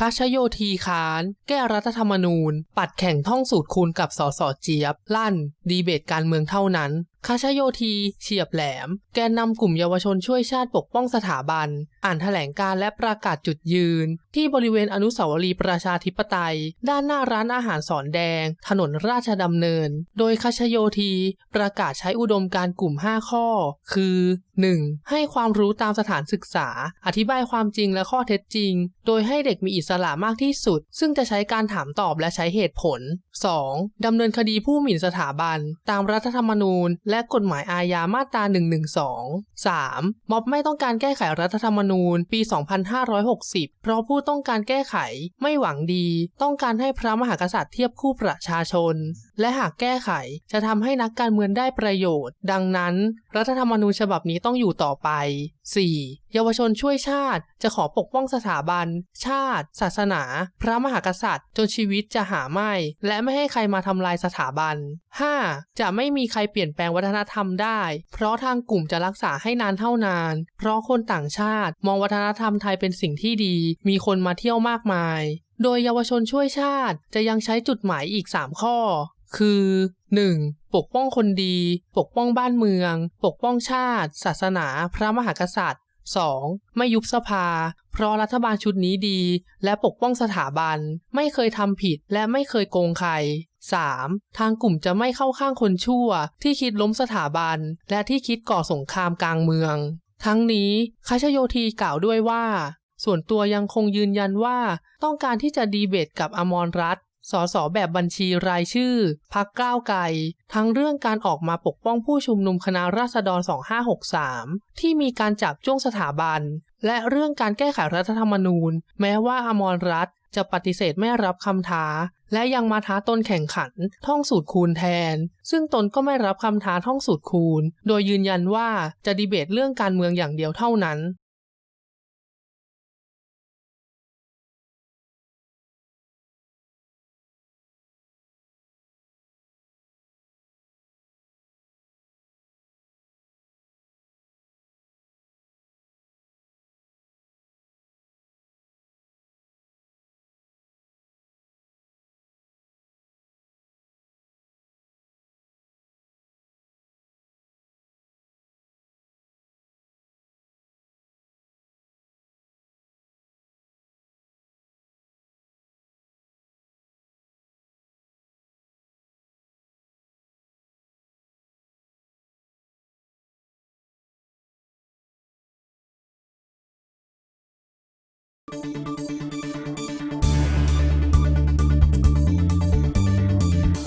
คาชโยทีคาน แก้รัฐธรรมนูญ ปัดแข่งท่องสูตรคูณกับสสเจี๊ยบ ลั่น ดีเบตการเมืองเท่านั้น คาชโยทีเฉียบแหลม แกนนำกลุ่มเยาวชนช่วยชาติปกป้องสถาบัน อ่านแถลงการและประกาศจุดยืน ที่บริเวณอนุสาวรีย์ประชาธิปไตย ด้านหน้าร้านอาหารสอนแดง ถนนราชดำเนิน โดยคาชโยทีประกาศใช้อุดมการกลุ่ม 5 ข้อ คือ 1. ให้ความรู้ตามสถานศึกษา อธิบายความจริงและข้อเท็จจริง โดยให้เด็กมีอิสระมากที่สุด ซึ่งจะใช้การถามตอบและใช้เหตุผล 2. ดำเนินคดีผู้หมิ่นสถาบัน ตามรัฐธรรมนูญและและกฎหมายอาญามาตรา 112 3. ม็อบไม่ต้องการแก้ไขรัฐธรรมนูญปี 2560 เพราะผู้ต้องการแก้ไขไม่หวังดี ต้องการให้พระมหากษัตริย์เทียบคู่ประชาชน และหากแก้ไขจะทำให้นักการเมืองได้ประโยชน์ ดังนั้น รัฐธรรมนูญฉบับนี้ต้องอยู่ต่อไป 4. เยาวชนช่วยชาติ จะขอปกป้องสถาบัน ชาติ ศาสนา พระมหากษัตริย์ จนชีวิตจะหาไม่ และไม่ให้ใครมาทำลายสถาบัน 5. จะไม่มีใครเปลี่ยนแปลงวัฒนธรรมได้ เพราะทางกลุ่มจะรักษาให้นานเท่านาน เพราะคนต่างชาติ มองวัฒนธรรมไทยเป็นสิ่งที่ดี มีคนมาเที่ยวมากมาย โดยเยาวชนช่วยชาติจะยังใช้จุดหมายอีก 3 ข้อ คือ 1. ปกป้องคนดี ปกป้องบ้านเมือง ปกป้องชาติ ศาสนา พระมหากษัตริย์ 2. ไม่ยุบสภา เพราะรัฐบาลชุดนี้ดี และปกป้องสถาบัน ไม่เคยทำผิดและไม่เคยโกงใคร 3. ทางกลุ่มจะไม่เข้าข้างคนชั่ว ที่คิดล้มสถาบัน และที่คิดก่อสงครามกลางเมือง ทั้งนี้คาชโยทีกล่าวด้วยว่า ส่วนตัวยังคงยืนยันว่า ต้องการที่จะดีเบตกับอมรรัต สสแบบบัญชีรายชื่อ พักก้าวไกล ทั้งเรื่องการออกมาปกป้องผู้ชุมนุมคณะราษฎร 2563 ที่มีการจับจ้วงสถาบัน และเรื่องการแก้ไขรัฐธรรมนูญ แม้ว่าอมรรัตน์จะปฏิเสธไม่รับคำท้า และยังมาท้าตนแข่งขัน ท่องสูตรคูณแทน ซึ่งตนก็ไม่รับคำท้าท่องสูตรคูณ โดยยืนยันว่าจะดีเบตเรื่องการเมืองอย่างเดียวเท่านั้น